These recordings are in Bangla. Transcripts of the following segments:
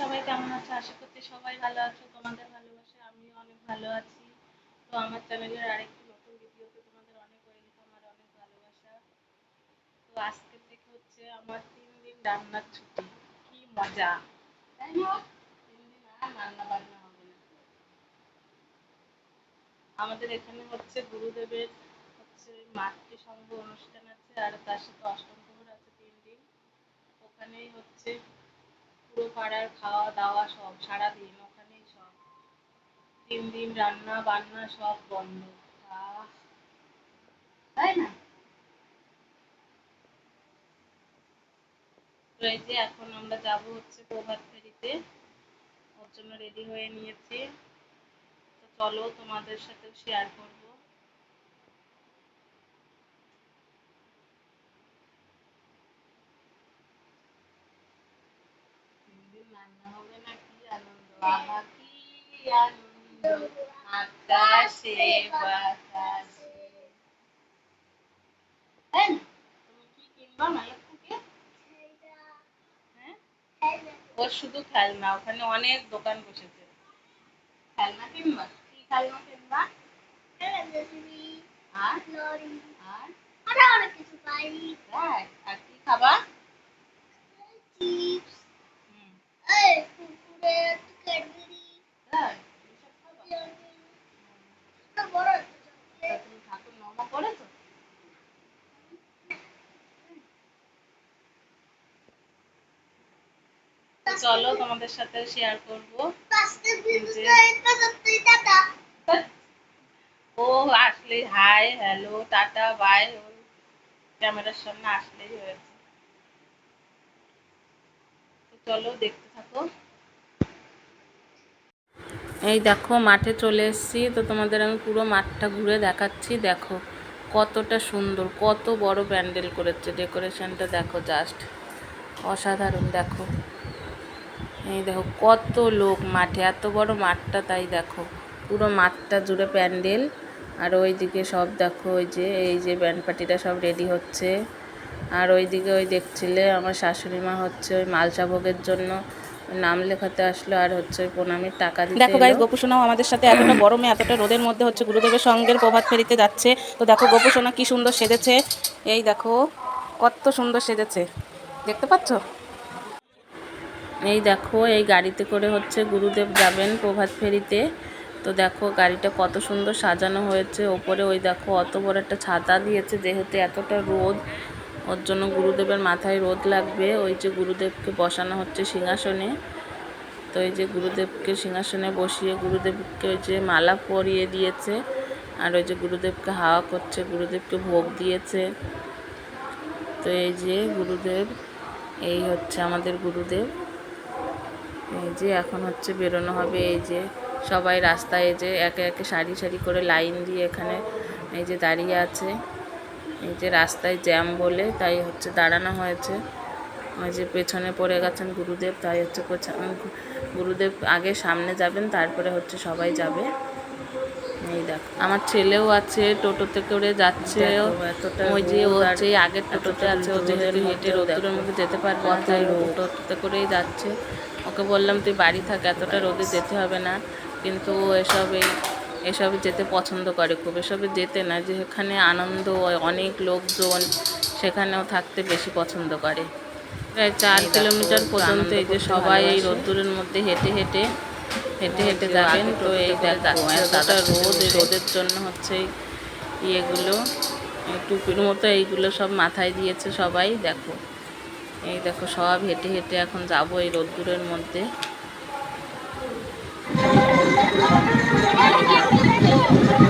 সবাই কেমন আছো? আশা করছি সবাই ভালো আছো, তোমাদের ভালোবাসে আমি অনেক ভালো আছি। তো আমার চ্যানেলের আরেকটি নতুন ভিডিওতে তোমাদের অনেক ওয়েলকাম আর অনেক ভালোবাসা। তো আজকে থেকে হচ্ছে আমার তিন দিন রান্নার ছুটি। কি মজা। তিন দিন আর রান্না বান্না হবে না। আমাদের এখানে হচ্ছে গুরুদেবের হচ্ছে মাতৃ সংঘ অনুষ্ঠান আছে, আর তার সাথে অষ্টম প্রহর আছে তিন দিন। ওখানেই হচ্ছে পুরো পাড়ার খাওয়া দাওয়া সব, সারাদিন ওখানেই সব। তিন দিন রান্না বান্না সব বন্ধ। তাই না? যে এখন আমরা যাব হচ্ছে প্রভাত ফেরিতে। ওর জন্য রেডি হয়ে নিয়েছি। তো চলো তোমাদের সাথে শেয়ার করব তিন দিন রান্না হবে না কি আনন্দ আনন্দ আকাশে বাতাসে তাই না? তুমি কি কিনবা মেলা থেকে হ্যাঁ ওর শুধু খেলনা, ওখানে অনেক দোকান বসেছে খেলনা কিনবা কি খেলনা কিনবা আর আর তাই আর কি খাবা হুম তাই এসব খাবা তা নমা করেছ তো? চলো তোমাদের সাথে শেয়ার করব। ও আসলে হাই হ্যালো টাটা বাই ক্যামেরার সামনে আসলেই হয়েছে। চলো দেখতে থাকো। এই দেখো, মাঠে চলে এসেছি। তো তোমাদের আমি পুরো মাঠটা ঘুরে দেখাচ্ছি। দেখো, কতটা সুন্দর, কত বড় প্যান্ডেল করেছে ডেকোরেশনটা। দেখো, জাস্ট অসাধারণ, দেখো। এই দেখো, কত লোক মাঠে, এত বড় মাঠটা তাই দেখো। পুরো মাঠটা জুড়ে প্যান্ডেল। আর ওইদিকে সব দেখো, ওই যে, এই যে ব্যান্ড পার্টিটা সব রেডি হচ্ছে। আর ওইদিকে ওই দেখছিলে, আমার শাশুড়ি মা হচ্ছে ওই মালসা ভোগের জন্য। নাম লেখাতে আসলো আর হচ্ছে প্রণামের টাকা দিতে দেখো এলো। গোপুসোনাও আমাদের সাথে এতটা গরমে এতটা রোদের মধ্যে হচ্ছে গুরুদেবের সঙ্গের প্রভাত ফেরিতে যাচ্ছে। তো দেখো গোপুসোনা কি সুন্দর সেজেছে। এই দেখো কত সুন্দর সেজেছে। দেখতে পাচ্ছ? এই দেখো এই গাড়িতে করে হচ্ছে গুরুদেব যাবেন প্রভাত ফেরিতে। তো দেখো গাড়িটা কত সুন্দর সাজানো হয়েছে। ওপরে ওই দেখো অত বড় একটা ছাতা দিয়েছে যেহেতু এতটা রোদ ওর জন্য গুরুদেবের মাথায় রোদ লাগবে। ওই যে গুরুদেবকে বসানো হচ্ছে সিংহাসনে। তো এই যে গুরুদেবকে সিংহাসনে বসিয়ে গুরুদেবকে ওই যে মালা পরিয়ে দিয়েছে। আর ওই যে গুরুদেবকে হাওয়া করছে, গুরুদেবকে ভোগ দিয়েছে। তো এই যে গুরুদেব, এই হচ্ছে আমাদের গুরুদেব। এই যে এখন হচ্ছে বেরোনো হবে, এই যে সবাই রাস্তায় এই যে একে একে সারি সারি করে লাইন দিয়ে এখানে এই যে দাঁড়িয়ে আছে। এই যে রাস্তায় জ্যাম বলে তাই হচ্ছে দাঁড়ানো হয়েছে। ওই যে পেছনে পড়ে গেছেন গুরুদেব তাই হচ্ছে গুরুদেব আগে সামনে যাবেন তারপরে হচ্ছে সবাই যাবে। এই দেখ আমার ছেলেও আছে টোটোতে করে যাচ্ছে। ও। ওই যে ও হচ্ছে আগের টোটোতে আছে ও যেহেতু হেঁটে রোদ্দুরের মধ্যে যেতে পারবে না তাই টোটোতে করেই যাচ্ছে। ওকে বললাম তুই বাড়ি থাক এতটা রোদে যেতে হবে না। কিন্তু ও এসব এই এসবে যেতে পছন্দ করে খুব এসবে যেতে না যেখানে আনন্দ হয়, অনেক লোকজন সেখানেও থাকতে বেশি পছন্দ করে। প্রায় চার কিলোমিটার পর্যন্ত এই যে সবাই এই রোদ্দুরের মধ্যে হেঁটে হেঁটে হেঁটে হেঁটে যাবেন তো এই দেখো এতটা রোদ এই রোদের জন্য হচ্ছে ইয়েগুলো টুপির মতো এইগুলো সব মাথায় দিয়েছে সবাই দেখো। এই দেখো সব হেঁটে হেঁটে এখন যাব এই রোদ্দুরের মধ্যে। Thank you.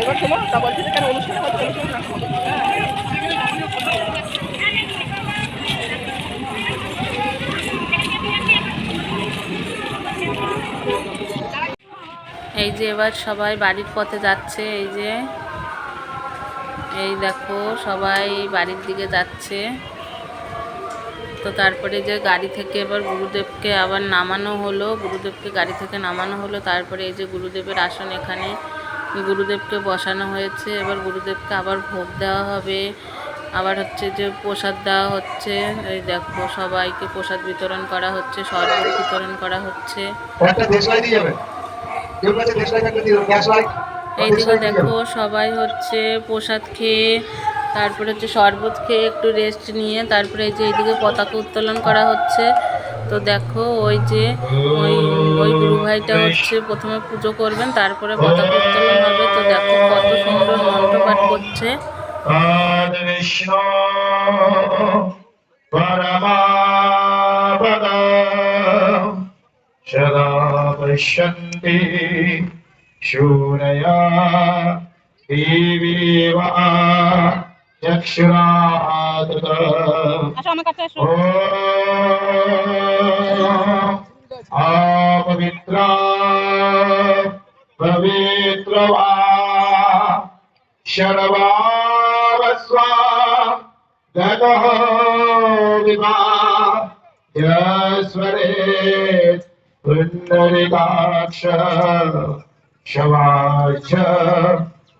এবার শোনো তা অনুষ্ঠানে। এই যে এবার সবাই বাড়ির পথে যাচ্ছে, এই যে। এই দেখো, সবাই বাড়ির দিকে যাচ্ছে। তো তারপরে যে গাড়ি থেকে এবার গুরুদেবকে আবার নামানো হলো। গুরুদেবকে গাড়ি থেকে নামানো হলো, তারপরে এই যে গুরুদেবের আসন এখানে। গুরুদেবকে বসানো হয়েছে এবার গুরুদেবকে আবার ভোগ দেওয়া হবে। আবার হচ্ছে যে প্রসাদ দেওয়া হচ্ছে। এই দেখো সবাইকে প্রসাদ বিতরণ করা হচ্ছে শরবত বিতরণ করা হচ্ছে। এইদিকে দেখো সবাই হচ্ছে প্রসাদ খেয়ে তারপরে হচ্ছে শরবত খেয়ে একটু রেস্ট নিয়ে তারপরে এই যে এইদিকে পতাকা উত্তোলন করা হচ্ছে। তো দেখো, ওই যে ওই ওই গুরু ভাইটা হচ্ছে প্রথমে পুজো করবেন, তারপরে পতাকা উত্তোলন হবে। তো দেখো কত সুন্দর মন্ত্রপাঠ করছে। শূনয়া দেবীব यक्षुरादृत आपवित्रा पवित्रवा शर्वावस्वा गतः विमा यस्वरे पुण्डरिकाक्ष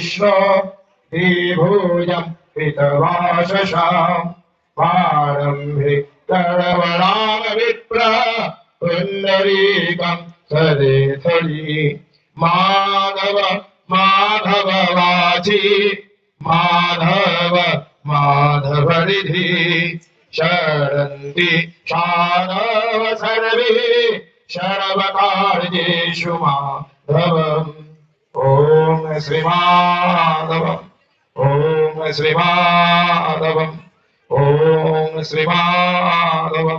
विश्व भूज हितवाशा पारंभि गणवराम विप्र पुंडरीकम सदेथली माधव माधव वाची माधव माधव निधि शरन्ति शारव सर्वे। शरवकार्येषु माधवम्। ओम श्री माधव ओम श्री माधव ओम श्री माधव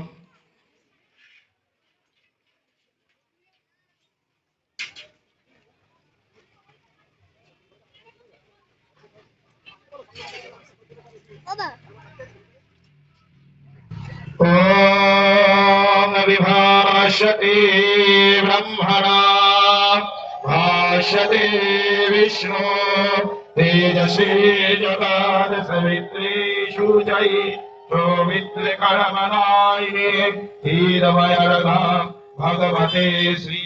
ओम विभाषते ब्रह्मणा भाष्यते विष्णु तेजसे जगाद सवित्रेषु जयि सौमित्रिकर्मणायिने धीरवयर्धा भगवते श्री